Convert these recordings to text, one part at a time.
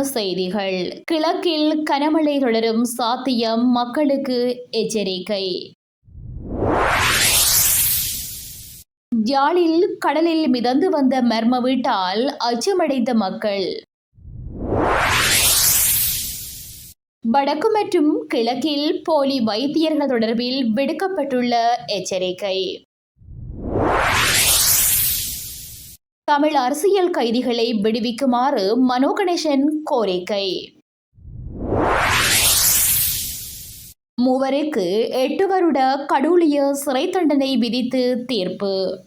செய்திகள். கிழக்கில் கனமழை தொடரும் சாத்தியம் மக்களுக்கு எச்சரிக்கை. யாழில் கடலில் மிதந்து வந்த மர்ம வீட்டால் அச்சமடைந்த மக்கள். வடக்கு மற்றும் கிழக்கில் போலி வைத்தியர்கள் தொடர்பில் விடுக்கப்பட்டுள்ள எச்சரிக்கை. தமிழ் அரசியல் கைதிகளை விடுவிக்குமாறு மனோ கணேசன் கோரிக்கை. மூவருக்கு எட்டு வருட கடூழிய சிறை தண்டனை விதித்து தீர்ப்பு.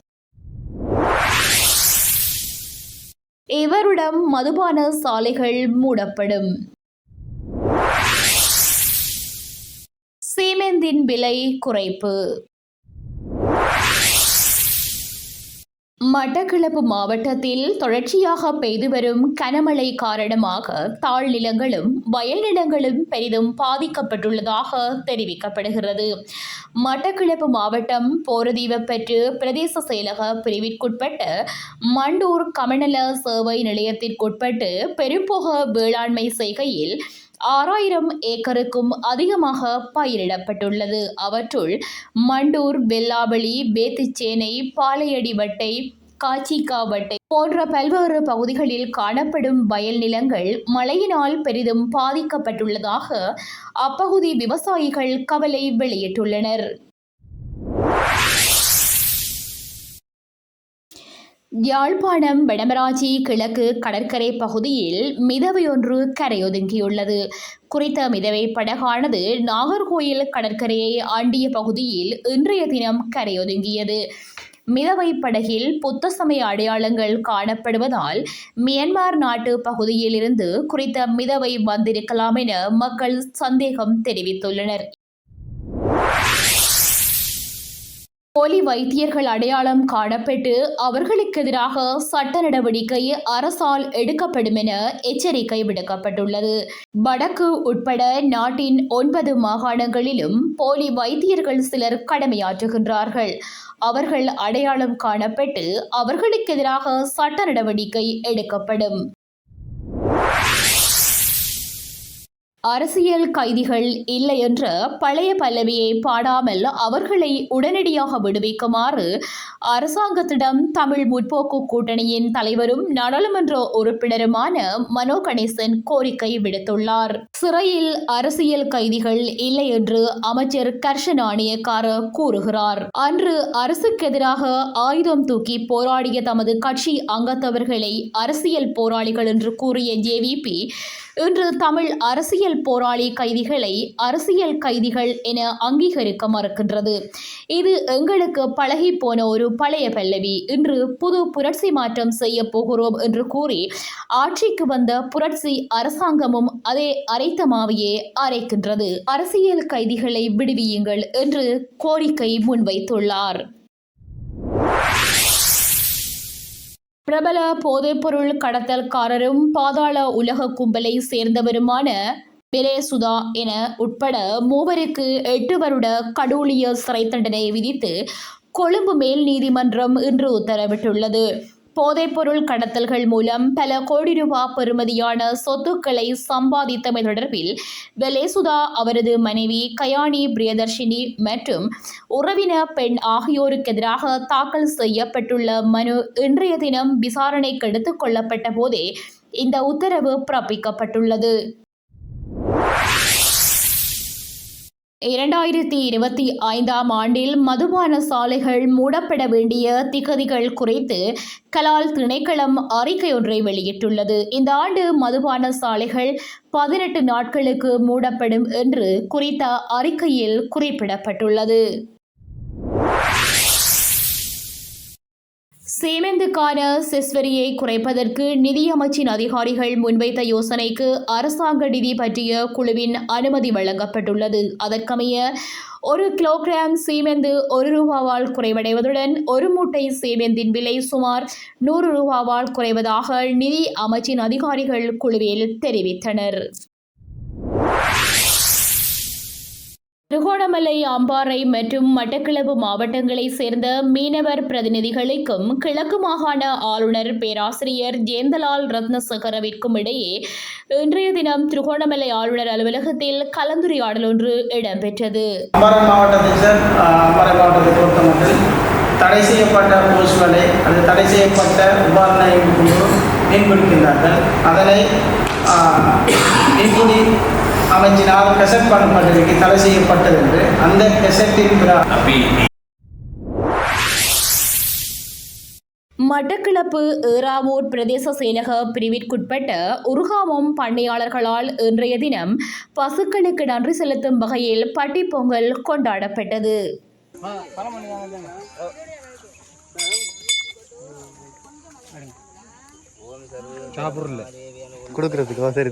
இவருடம் மதுபான சாலைகள் மூடப்படும். சீமெந்தின் விலை குறைப்பு. மட்டக்களப்பு மாவட்டத்தில் தொடர்ச்சியாக பெய்து வரும் கனமழை காரணமாக தாழ் நிலங்களும் வயல் நிலங்களும் பெரிதும் பாதிக்கப்பட்டுள்ளதாக தெரிவிக்கப்படுகிறது. மட்டக்களப்பு மாவட்டம் போரதீவப்பற்று பிரதேச செயலக பிரிவிற்குட்பட்ட மண்டூர் கமநல சேவை நிலையத்திற்குட்பட்டு பெரும்புக வேளாண்மை செய்கையில் ஆறாயிரம் ஏக்கருக்கும் அதிகமாக பயிரிடப்பட்டுள்ளது. அவற்றுள் மண்டூர் வெல்லாவளி வேத்துச்சேனை பாலையடிவட்டை காச்சிக்காவட்டை போன்ற பல்வேறு பகுதிகளில் காணப்படும் வயல் நிலங்கள் மழையினால் பெரிதும் பாதிக்கப்பட்டுள்ளதாக அப்பகுதி விவசாயிகள் கவலை வெளியிட்டுள்ளனர். யாழ்ப்பாணம் வடமராட்சி கிழக்கு கடற்கரை பகுதியில் மிதவை ஒன்று கரையொதுங்கியுள்ளது. குறித்த மிதவை படகானது நாகர்கோயில் கடற்கரையை ஆண்டிய பகுதியில் இன்றைய தினம் கரையொதுங்கியது. மிதவை படகில் புத்த சமய அடையாளங்கள் காணப்படுவதால் மியன்மார் நாட்டு பகுதியிலிருந்து குறித்த மிதவை வந்திருக்கலாம் என மக்கள் சந்தேகம் தெரிவித்துள்ளனர். போலி வைத்தியர்கள் அடையாளம் காணப்பட்டு அவர்களுக்கு எதிராக சட்ட நடவடிக்கை அரசால் எடுக்கப்படும் என எச்சரிக்கை விடுக்கப்பட்டுள்ளது. வடக்கு உட்பட நாட்டின் ஒன்பது மாகாணங்களிலும் போலி வைத்தியர்கள் சிலர் கடமையாற்றுகின்றார்கள். அவர்கள் அடையாளம் காணப்பட்டு அவர்களுக்கு எதிராக சட்ட நடவடிக்கை எடுக்கப்படும். அரசியல் கைதிகள் இல்லை என்ற பழைய பல்லவியை பாடாமல் அவர்களை உடனடியாக விடுவிக்குமாறு அரசாங்கத்திடம் தமிழ் முற்போக்கு கூட்டணியின் தலைவரும் நாடாளுமன்ற உறுப்பினருமான மனோ கணேசன் கோரிக்கை விடுத்துள்ளார். சிறையில் அரசியல் கைதிகள் இல்லை என்று அமைச்சர் கர்ஷன் ஆணையக்கார கூறுகிறார். அன்று அரசுக்கு எதிராக ஆயுதம் தூக்கி போராடிய தமது கட்சி அங்கத்தவர்களை அரசியல் போராளிகள் என்று கூறிய ஜேவிபி இன்று தமிழ் அரசியல் போராளி கைதிகளை அரசியல் கைதிகள் என அங்கீகரிக்க மறுக்கின்றது. இது எங்களுக்கு பழகி போன ஒரு பழைய பல்லவி. இன்று புது புரட்சி மாற்றம் செய்ய போகிறோம் என்று கூறி ஆட்சிக்கு வந்த புரட்சி அரசாங்கமும் அதே அரைத்த மாவையே அரைக்கின்றது. அரசியல் கைதிகளை விடுவியுங்கள் என்று கோரிக்கை முன்வைத்துள்ளார். பிரபல போதைப்பொருள் கடத்தல்காரரும் பாதாள உலக கும்பலை சேர்ந்தவருமான பெரேசுதா என உட்பட மூவருக்கு எட்டு வருட கடூலிய சிறை தண்டனை விதித்து கொழும்பு மேல் நீதிமன்றம் இன்று உத்தரவிட்டுள்ளது. போதைப்பொருள் கடத்தல்கள் மூலம் பல கோடி ரூபாய் பெறுமதியான சொத்துக்களை சம்பாதித்தமை தொடர்பில் வெலேசுதா அவரது மனைவி கயானி பிரியதர்ஷினி மற்றும் உறவின பெண் ஆகியோருக்கு எதிராக தாக்கல் செய்யப்பட்டுள்ள மனு இன்றைய தினம் விசாரணைக்கு எடுத்துக் கொள்ளப்பட்ட போதே இந்த உத்தரவு பிறப்பிக்கப்பட்டுள்ளது. இரண்டாயிரத்தி இருபத்தி ஐந்தாம் ஆண்டில் மதுபான சாலைகள் மூடப்பட வேண்டிய திகதிகள் குறித்து கலால் திணைக்களம் அறிக்கை ஒன்றை வெளியிட்டுள்ளது. இந்த ஆண்டு மதுபான சாலைகள் பதினெட்டு நாட்களுக்கு மூடப்படும் என்று குறித்த அறிக்கையில் குறிப்பிடப்பட்டுள்ளது. சேமெந்துக்கான செஸ்வரியை குறைப்பதற்கு நிதியமைச்சின் அதிகாரிகள் முன்வைத்த யோசனைக்கு அரசாங்க நிதி பற்றிய குழுவின் அனுமதி வழங்கப்பட்டுள்ளது. அதற்கமைய ஒரு கிலோகிராம் சீமெந்து ஒரு ரூபாவால் குறைவடைவதுடன் ஒரு மூட்டை சீமெந்தின் விலை சுமார் நூறு ரூபாவால் குறைவதாக நிதி அமைச்சின் அதிகாரிகள் குழுவில் தெரிவித்தனர். திருகோணமலை அம்பாறை மற்றும் மட்டக்களப்பு மாவட்டங்களைச் சேர்ந்த மீனவர் பிரதிநிதிகளுக்கும் கிழக்கு மாகாண ஆளுநர் பேராசிரியர் ஜேந்தலால் ரத்னசகரவிற்கும் இடையே இன்றைய தினம் திருகோணமலை ஆளுநர் அலுவலகத்தில் கலந்துரையாடல் ஒன்று இடம்பெற்றது. தடை செய்யப்பட்ட போஸ்ட்களை அது தடை செய்யப்பட்ட உபாரணங்களை மீன்பிடிக்கின்றார்கள். அதனை மீன்பிடி அமைச்சினால் கெசட் பண்ணப்பட்டிருக்கு தடை செய்யப்பட்டது என்று அந்த கெசட்டின் மட்டக்களப்பு ஏறாவூர் பிரதேச செயலக பிரிவிற்குட்பட்ட உருகாமம் பண்ணையாளர்களால் இன்றைய தினம் பசுக்களுக்கு நன்றி செலுத்தும் வகையில் பட்டிப் பொங்கல் கொண்டாடப்பட்டது. சாப்பிடல. கொடுக்கறதுக்கு சரி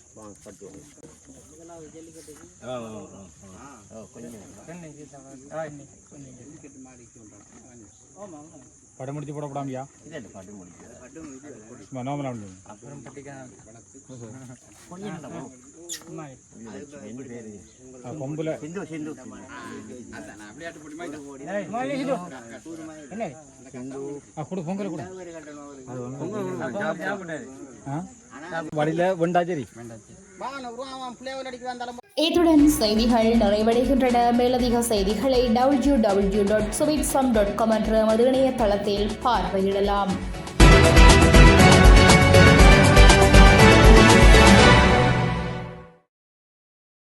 ஆள் இல்லைங்க மாமி படம் முடிச்சு போடப்படாமையா சும்மா நார்மலா கொம்புல கொடு பொங்கல் கூட வடியில வெண்டாச்சேரி இத்துடன் செய்திகள் நிறைவடைகின்றன. மேலதிக செய்திகளை டபிள்யூ டபிள்யூ டாட் சுவிட்சம் டாட் காம் என்ற மது இணையதளத்தில் பார்வையிடலாம்.